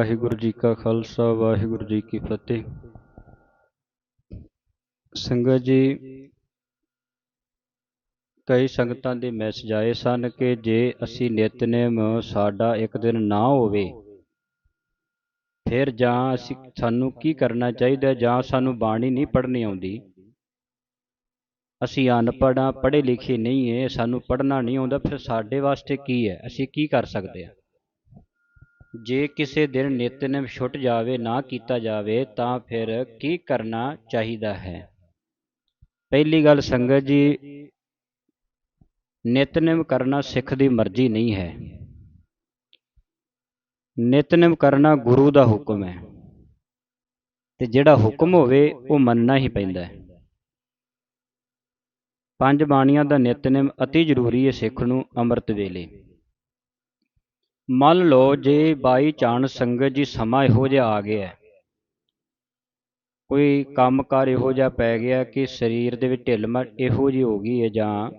ਵਾਹਿਗੁਰੂ ਜੀ ਕਾ ਖਾਲਸਾ, ਵਾਹਿਗੁਰੂ ਜੀ ਕੀ ਫਤਿਹ। ਸੰਗਤ ਜੀ, ਕਈ ਸੰਗਤਾਂ ਦੇ ਮੈਸੇਜ ਆਏ ਸਨ ਕਿ ਜੇ ਅਸੀਂ ਨਿਤਨੇਮ ਸਾਡਾ ਇੱਕ ਦਿਨ ਨਾ ਹੋਵੇ, ਫਿਰ ਜਾਂ ਅਸੀਂ ਸਾਨੂੰ ਕੀ ਕਰਨਾ ਚਾਹੀਦਾ ਜਾਂ ਸਾਨੂੰ ਬਾਣੀ ਨਹੀਂ ਪੜ੍ਹਨੀ ਆਉਂਦੀ। ਅਸੀਂ ਅਨਪੜ੍ਹਾਂ, ਪੜ੍ਹੇ ਲਿਖੇ ਨਹੀਂ ਹੈ, ਸਾਨੂੰ ਪੜ੍ਹਨਾ ਨਹੀਂ ਆਉਂਦਾ, ਫਿਰ ਸਾਡੇ ਵਾਸਤੇ ਕੀ ਹੈ? ਅਸੀਂ ਕੀ ਕਰ ਸਕਦੇ ਹਾਂ? ਜੇ ਕਿਸੇ ਦਿਨ ਨਿਤਨੇਮ ਛੁੱਟ ਜਾਵੇ, ਨਾ ਕੀਤਾ ਜਾਵੇ, ਤਾਂ ਫਿਰ ਕੀ ਕਰਨਾ ਚਾਹੀਦਾ ਹੈ? ਪਹਿਲੀ ਗੱਲ ਸੰਗਤ ਜੀ, ਨਿਤਨੇਮ ਕਰਨਾ ਸਿੱਖ ਦੀ ਮਰਜ਼ੀ ਨਹੀਂ ਹੈ। ਨਿਤਨੇਮ ਕਰਨਾ ਗੁਰੂ ਦਾ ਹੁਕਮ ਹੈ। ਤੇ ਜਿਹੜਾ ਹੁਕਮ ਹੋਵੇ, ਉਹ ਮੰਨਣਾ ਹੀ ਪੈਂਦਾ ਹੈ। ਪੰਜ ਬਾਣੀਆਂ ਦਾ ਨਿਤਨੇਮ ਅਤੀ ਜ਼ਰੂਰੀ ਹੈ ਸਿੱਖ ਨੂੰ ਅੰਮ੍ਰਿਤ ਵੇਲੇ। ਮੰਨ ਲਓ ਜੇ ਬਾਈ ਚਾਂਸ ਸੰਗਤ ਜੀ ਸਮਾਂ ਇਹੋ ਜਿਹਾ ਆ ਗਿਆ ਹੈ। ਕੋਈ ਕੰਮਕਾਰ ਇਹੋ ਜਿਹਾ ਪੈ ਗਿਆ ਕਿ ਸਰੀਰ ਦੇ ਵਿੱਚ ਢਿੱਲ ਮੱਠ ਇਹੋ ਜਿਹੀ ਹੋ ਗਈ ਹੈ ਜਾਂ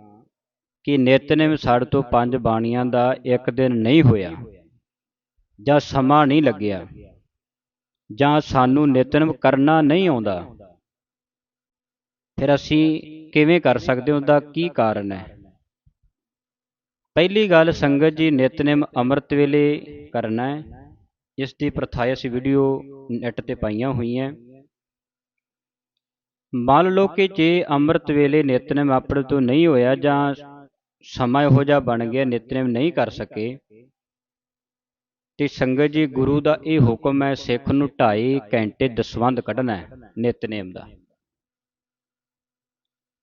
ਕਿ ਨਿਤਨੇਮ ਸਾਡੇ ਤੋਂ ਪੰਜ ਬਾਣੀਆਂ ਦਾ ਇੱਕ ਦਿਨ ਨਹੀਂ ਹੋਇਆ ਜਾਂ ਸਮਾਂ ਨਹੀਂ ਲੱਗਿਆ ਜਾਂ ਸਾਨੂੰ ਨਿਤਨੇਮ ਕਰਨਾ ਨਹੀਂ ਆਉਂਦਾ, ਫਿਰ ਅਸੀਂ ਕਿਵੇਂ ਕਰ ਸਕਦੇ ਹਾਂ? ਉਹਦਾ ਕੀ ਕਾਰਨ ਹੈ? ਪਹਿਲੀ ਗੱਲ ਸੰਗਤ ਜੀ ਨਿਤਨੇਮ ਅੰਮ੍ਰਿਤ ਵੇਲੇ ਕਰਨਾ ਹੈ। ਇਸ ਦੀ ਪ੍ਰਥਾ ਅਸੀਂ ਵੀਡੀਓ ਨੈਟ ਤੇ ਪਾਈਆਂ ਹੋਈਆਂ। ਮੰਨ ਲਓ ਕਿ ਜੇ ਅੰਮ੍ਰਿਤ ਵੇਲੇ ਨਿਤਨੇਮ ਆਪਣੇ ਤੋਂ ਨਹੀਂ ਹੋਇਆ ਜਾਂ ਸਮਾਂ ਇਹੋ ਜਿਹਾ ਬਣ ਗਿਆ, ਨਿਤਨੇਮ ਨਹੀਂ ਕਰ ਸਕੇ, ਤੇ ਸੰਗਤ ਜੀ ਗੁਰੂ ਦਾ ਇਹ ਹੁਕਮ ਹੈ ਸਿੱਖ ਨੂੰ 2.5 ਘੰਟੇ ਦਸਵੰਧ ਕੱਢਣਾ ਹੈ ਨਿਤਨੇਮ ਦਾ।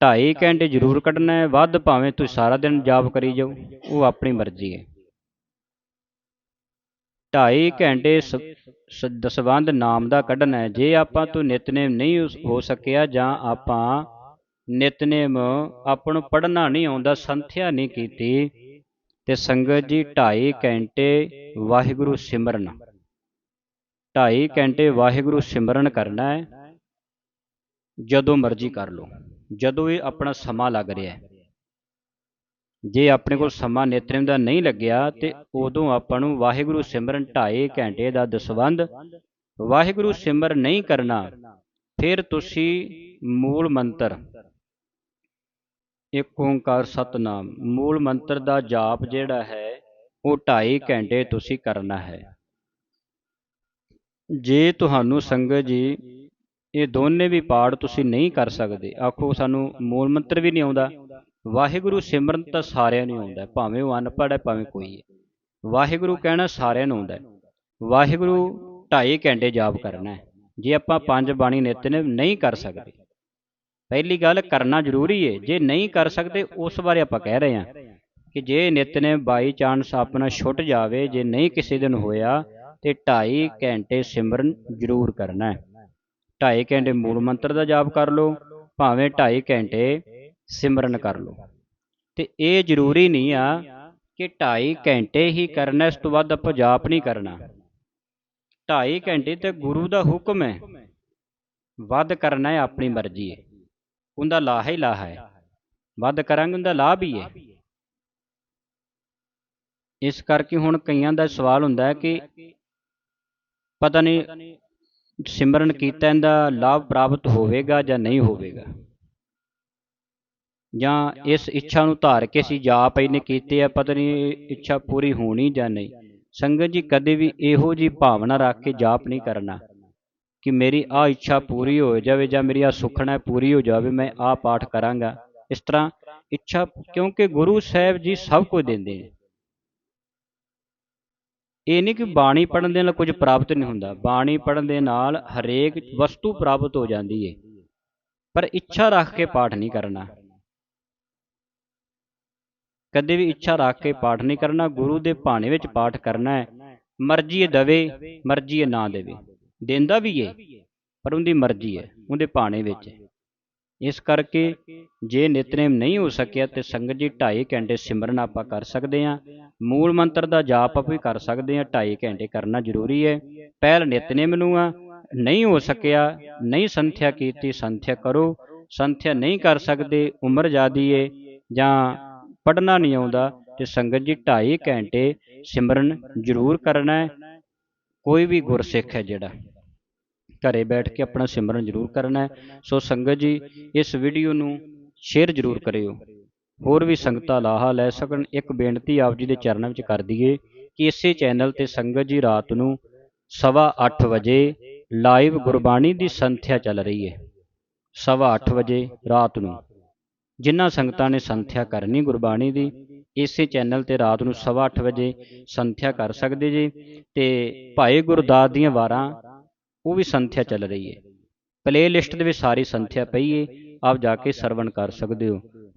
ਢਾਈ ਘੰਟੇ ਜ਼ਰੂਰ ਕੱਢਣਾ ਹੈ, ਵੱਧ ਭਾਵੇਂ ਤੁਸੀਂ ਸਾਰਾ ਦਿਨ ਜਾਪ ਕਰੀ ਜਾਓ, ਉਹ ਆਪਣੀ ਮਰਜ਼ੀ ਹੈ। ਢਾਈ ਘੰਟੇ ਦਸਵੰਧ ਨਾਮ ਦਾ ਕੱਢਣਾ ਹੈ। ਜੇ ਆਪਾਂ ਤੋਂ ਨਿਤਨੇਮ ਨਹੀਂ ਹੋ ਸਕਿਆ ਜਾਂ ਆਪਾਂ ਨਿਤਨੇਮ ਆਪਾਂ ਨੂੰ ਪੜ੍ਹਨਾ ਨਹੀਂ ਆਉਂਦਾ, ਸੰਥਿਆ ਨਹੀਂ ਕੀਤੀ, ਤੇ ਸੰਗਤ ਜੀ ਢਾਈ ਘੰਟੇ ਵਾਹਿਗੁਰੂ ਸਿਮਰਨ। ਢਾਈ ਘੰਟੇ ਵਾਹਿਗੁਰੂ ਸਿਮਰਨ ਕਰਨਾ ਹੈ, ਜਦੋਂ ਮਰਜ਼ੀ ਕਰ ਲਓ। ਜਦੋਂ ਇਹ ਆਪਣਾ ਸਮਾਂ ਲੱਗ ਰਿਹਾ ਹੈ। ਜੇ ਆਪਣੇ ਕੋਲ ਸਮਾਂ ਨਿਤਨੇਮ ਦਾ ਨਹੀਂ ਲੱਗਿਆ ਤੇ ਉਦੋਂ ਆਪਾਂ ਨੂੰ ਵਾਹਿਗੁਰੂ ਸਿਮਰਨ ਢਾਈ ਘੰਟੇ ਦਾ ਦਸਵੰਧ, ਵਾਹਿਗੁਰੂ ਸਿਮਰ ਨਹੀਂ ਕਰਨਾ, ਫਿਰ ਤੁਸੀਂ ਮੂਲ ਮੰਤਰ, ਇੱਕ ਓੰਕਾਰ ਸਤਨਾਮ, ਮੂਲ ਮੰਤਰ ਦਾ ਜਾਪ ਜਿਹੜਾ ਹੈ, ਉਹ ਢਾਈ ਘੰਟੇ ਤੁਸੀਂ ਕਰਨਾ ਹੈ। ਜੇ ਤੁਹਾਨੂੰ ਸੰਗਤ ਜੀ ਇਹ ਦੋਨੇ ਵੀ ਪਾੜ ਤੁਸੀਂ ਨਹੀਂ ਕਰ ਸਕਦੇ। ਆਖੋ, ਸਾਨੂੰ ਮੂਲ ਮੰਤਰ ਵੀ ਨਹੀਂ ਆਉਂਦਾ। ਵਾਹਿਗੁਰੂ ਸਿਮਰਨ ਤਾਂ ਸਾਰਿਆਂ ਨੂੰ ਆਉਂਦਾ ਭਾਵੇਂ ਉਹ ਅਨਪੜ੍ਹ ਹੈ, ਭਾਵੇਂ ਕੋਈ ਹੈ। ਵਾਹਿਗੁਰੂ ਕਹਿਣਾ ਸਾਰਿਆਂ ਨੂੰ ਆਉਂਦਾ ਵਾਹਿਗੁਰੂ ਢਾਈ ਘੰਟੇ ਜਾਪ ਕਰਨਾ ਹੈ। ਜੇ ਆਪਾਂ ਪੰਜ ਬਾਣੀ ਨਿਤਨੇਮ ਨਹੀਂ ਕਰ ਸਕਦੇ। ਪਹਿਲੀ ਗੱਲ ਕਰਨਾ ਜ਼ਰੂਰੀ ਹੈ। ਜੇ ਨਹੀਂ ਕਰ ਸਕਦੇ, ਉਸ ਬਾਰੇ ਆਪਾਂ ਕਹਿ ਰਹੇ ਹਾਂ ਕਿ ਜੇ ਨਿਤਨੇਮ ਬਾਈ ਚਾਂਸ ਆਪਣਾ ਛੁੱਟ ਜਾਵੇ, ਜੇ ਨਹੀਂ ਕਿਸੇ ਦਿਨ ਹੋਇਆ, ਤੇ ਢਾਈ ਘੰਟੇ ਸਿਮਰਨ ਜ਼ਰੂਰ ਕਰਨਾ ਹੈ। 2.5 ਘੰਟੇ ਮੂਲ ਮੰਤਰ ਦਾ ਜਾਪ ਕਰ ਲਓ ਭਾਵੇਂ 2.5 ਘੰਟੇ ਸਿਮਰਨ ਕਰ ਲਓ। ਤੇ ਇਹ ਜ਼ਰੂਰੀ ਨਹੀਂ ਆ ਕਿ 2.5 ਘੰਟੇ ਹੀ ਕਰਨਾ ਇਸ ਤੋਂ ਵੱਧ ਆਪਾਂ ਜਾਪ ਨਹੀਂ ਕਰਨਾ। 2.5 ਘੰਟੇ ਤੇ ਗੁਰੂ ਦਾ ਹੁਕਮ ਹੈ। ਵੱਧ ਕਰਨਾ ਹੈ ਆਪਣੀ ਮਰਜ਼ੀ ਹੈ। ਉਹਦਾ ਲਾਹ ਹੀ ਲਾਹ ਹੈ। ਵੱਧ ਕਰਾਂਗੇ ਉਹਦਾ ਲਾਭ ਹੀ ਹੈ। ਇਸ ਕਰਕੇ ਹੁਣ ਕਈਆਂ ਦਾ ਸਵਾਲ ਹੁੰਦਾ ਹੈ ਕਿ ਪਤਾ ਨਹੀਂ ਸਿਮਰਨ ਕੀਤਾ ਇਹਦਾ ਲਾਭ ਪ੍ਰਾਪਤ ਹੋਵੇਗਾ ਜਾਂ ਨਹੀਂ ਹੋਵੇਗਾ? ਜਾਂ ਇਸ ਇੱਛਾ ਨੂੰ ਧਾਰ ਕੇ ਅਸੀਂ ਜਾਪ ਇਹਨੇ ਕੀਤੇ ਆ, ਪਤਾ ਨਹੀਂ ਇੱਛਾ ਪੂਰੀ ਹੋਣੀ ਜਾਂ ਨਹੀਂ? ਸੰਗਤ ਜੀ, ਕਦੇ ਵੀ ਇਹੋ ਜੀ ਭਾਵਨਾ ਰੱਖ ਕੇ ਜਾਪ ਨਹੀਂ ਕਰਨਾ ਕਿ ਮੇਰੀ ਆ ਇੱਛਾ ਪੂਰੀ ਹੋ ਜਾਵੇ ਜਾਂ ਮੇਰੀ ਆ ਸੁਖਣਾ ਪੂਰੀ ਹੋ ਜਾਵੇ, ਮੈਂ ਆ ਪਾਠ ਕਰਾਂਗਾ। ਇਸ ਤਰ੍ਹਾਂ ਇੱਛਾ, ਕਿਉਂਕਿ ਗੁਰੂ ਸਾਹਿਬ ਜੀ ਸਭ ਕੁਝ ਦਿੰਦੇ ਨੇ। ਇਹ ਨਹੀਂ ਕਿ ਬਾਣੀ ਪੜਨ ਦੇ ਨਾਲ ਕੁਝ ਪ੍ਰਾਪਤ ਨਹੀਂ ਹੁੰਦਾ। ਬਾਣੀ ਪੜਨ ਦੇ ਨਾਲ ਹਰੇਕ ਵਸਤੂ ਪ੍ਰਾਪਤ ਹੋ ਜਾਂਦੀ ਹੈ ਪਰ ਇੱਛਾ ਰੱਖ ਕੇ ਪਾਠ ਨਹੀਂ ਕਰਨਾ। ਕਦੇ ਵੀ ਇੱਛਾ ਰੱਖ ਕੇ ਪਾਠ ਨਹੀਂ ਕਰਨਾ ਗੁਰੂ ਦੇ ਭਾਣੇ ਵਿੱਚ ਪਾਠ ਕਰਨਾ ਹੈ ਮਰਜ਼ੀ ਇਹ ਦਵੇ। ਮਰਜ਼ੀ ਇਹ ਨਾ ਦੇਵੇ। ਦਿੰਦਾ ਵੀ ਏ ਪਰ ਉਹਦੀ ਮਰਜ਼ੀ ਹੈ ਉਹਦੇ ਭਾਣੇ ਵਿੱਚ ਇਸ ਕਰਕੇ ਜੇ ਨਿਤਨੇਮ ਨਹੀਂ ਹੋ ਸਕਿਆ ਤੇ ਸੰਗਤ ਜੀ 2.5 ਘੰਟੇ ਸਿਮਰਨ ਆਪਾਂ ਕਰ ਸਕਦੇ ਹਾਂ ਮੂਲ ਮੰਤਰ ਦਾ ਜਾਪ ਆਪ ਵੀ ਕਰ ਸਕਦੇ ਹਾਂ 2.5 ਘੰਟੇ ਕਰਨਾ ਜ਼ਰੂਰੀ ਹੈ। ਪਹਿਲ ਨਿਤਨੇਮ ਨੂੰ ਆ, ਨਹੀਂ ਹੋ ਸਕਿਆ, ਨਹੀਂ ਸੰਥਿਆ ਕੀਤੀ, ਸੰਥਿਆ ਕਰੋ। ਸੰਥਿਆ ਨਹੀਂ ਕਰ ਸਕਦੇ, ਉਮਰ ਜ਼ਿਆਦੀ ਏ, ਜਾਂ ਪੜਨਾ ਨਹੀਂ ਆਉਂਦਾ, ਤੇ ਸੰਗਤ ਜੀ 2.5 ਘੰਟੇ ਸਿਮਰਨ ਜ਼ਰੂਰ ਕਰਨਾ ਹੈ। ਕੋਈ ਵੀ ਗੁਰਸਿੱਖ ਹੈ ਜਿਹੜਾ, ਘਰੇ ਬੈਠ ਕੇ ਆਪਣਾ ਸਿਮਰਨ ਜ਼ਰੂਰ ਕਰਨਾ ਹੈ। ਸੋ ਸੰਗਤ ਜੀ, ਇਸ ਵੀਡੀਓ ਨੂੰ ਸ਼ੇਅਰ ਜ਼ਰੂਰ ਕਰਿਓ। ਹੋਰ ਵੀ ਸੰਗਤਾਂ ਲਾਹਾ ਲੈ ਸਕਣ, ਇੱਕ ਬੇਨਤੀ ਆਪ ਜੀ ਦੇ ਚਰਨਾਂ ਵਿੱਚ ਕਰ ਦਈਏ ਕਿ ਇਸੇ ਚੈਨਲ ਤੇ ਸੰਗਤ ਜੀ ਰਾਤ ਨੂੰ ਸਵਾ ਅੱਠ ਵਜੇ ਲਾਈਵ ਗੁਰਬਾਣੀ ਦੀ ਸੰਥਿਆ ਚੱਲ ਰਹੀ ਹੈ। ਸਵਾ ਅੱਠ ਵਜੇ ਰਾਤ ਨੂੰ। ਜਿਨ੍ਹਾਂ ਸੰਗਤਾਂ ਨੇ ਸੰਥਿਆ ਕਰਨੀ ਗੁਰਬਾਣੀ ਦੀ, ਇਸੇ ਚੈਨਲ ਤੇ ਰਾਤ ਨੂੰ ਸਵਾ ਅੱਠ ਵਜੇ ਸੰਥਿਆ ਕਰ ਸਕਦੇ ਜੀ ਤੇ ਭਾਈ ਗੁਰਦਾਸ ਦੀਆਂ ਵਾਰਾਂ, ਉਹ ਵੀ ਸੰਥਿਆ ਚੱਲ ਰਹੀ ਹੈ। ਪਲੇ ਲਿਸਟ ਦੇ ਵਿੱਚ ਸਾਰੀ ਸੰਥਿਆ ਪਈ ਹੈ, ਆਪ ਜਾ ਕੇ ਸਰਵਣ ਕਰ ਸਕਦੇ ਹੋ।